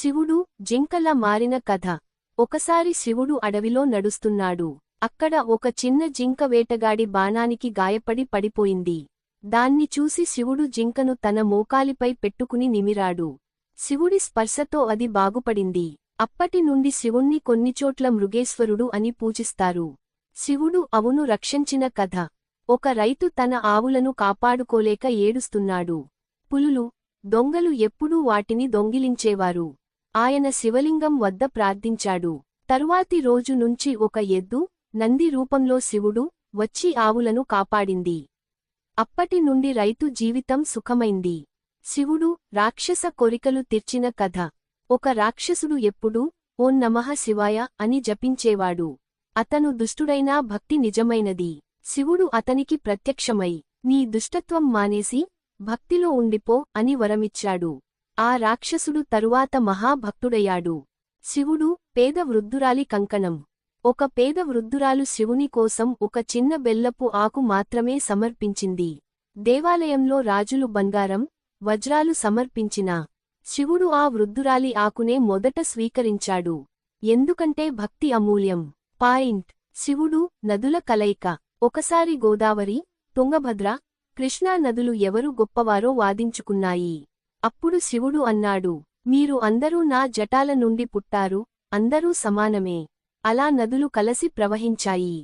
శివుడు జింకలా మారిన కథ. ఒకసారి శివుడు అడవిలో నడుస్తున్నాడు. అక్కడ ఒక చిన్న జింక వేటగాడి బాణానికి గాయపడి పడిపోయింది. దాన్ని చూసి శివుడు జింకను తన మోకాలిపై పెట్టుకుని నిమిరాడు. శివుడి స్పర్శతో అది బాగుపడింది. అప్పటి నుండి శివుణ్ణి కొన్నిచోట్ల మృగేశ్వరుడు అని పూజిస్తారు. శివుడు అవును రక్షించిన కథ. ఒక రైతు తన ఆవులను కాపాడుకోలేక ఏడుస్తున్నాడు. పులులు దొంగలు ఎప్పుడూ వాటిని దొంగిలించేవారు. ఆయన శివలింగం వద్ద ప్రార్థించాడు. తరువాతి రోజు నుంచి ఒక ఎద్దు నంది రూపంలో శివుడు వచ్చి ఆవులను కాపాడింది. అప్పటి నుండి రైతు జీవితం సుఖమైంది. శివుడు రాక్షస కోరికలు తెర్చిన కథ. ఒక రాక్షసుడు ఎప్పుడూ ఓం నమః శివాయ అని జపించేవాడు. అతను దుష్టుడైనా భక్తి నిజమైనది. శివుడు అతనికి ప్రత్యక్షమై నీ దుష్టత్వం మానేసి భక్తిలో ఉండిపో అని వరమిచ్చాడు. ఆ రాక్షసుడు తరువాత మహాభక్తుడయ్యాడు. శివుడు పేద వృద్ధురాలి కంకణం. ఒక పేద వృద్ధురాలు శివుని కోసం ఒక చిన్న బెల్లపు ఆకు మాత్రమే సమర్పించింది. దేవాలయంలో రాజులు బంగారం వజ్రాలు సమర్పించినా శివుడు ఆ వృద్ధురాలి ఆకునే మొదట స్వీకరించాడు. ఎందుకంటే భక్తి అమూల్యం. పాయింట్. శివుడు నదుల కలయిక. ఒకసారి గోదావరి తుంగభద్ర కృష్ణా నదులు ఎవరు గొప్పవారో వాదించుకున్నాయి. అప్పుడు శివుడు అన్నాడు మీరు అందరూ నా జటాల నుండి పుట్టారు అందరూ సమానమే అలా నదులు కలసి ప్రవహించాయి.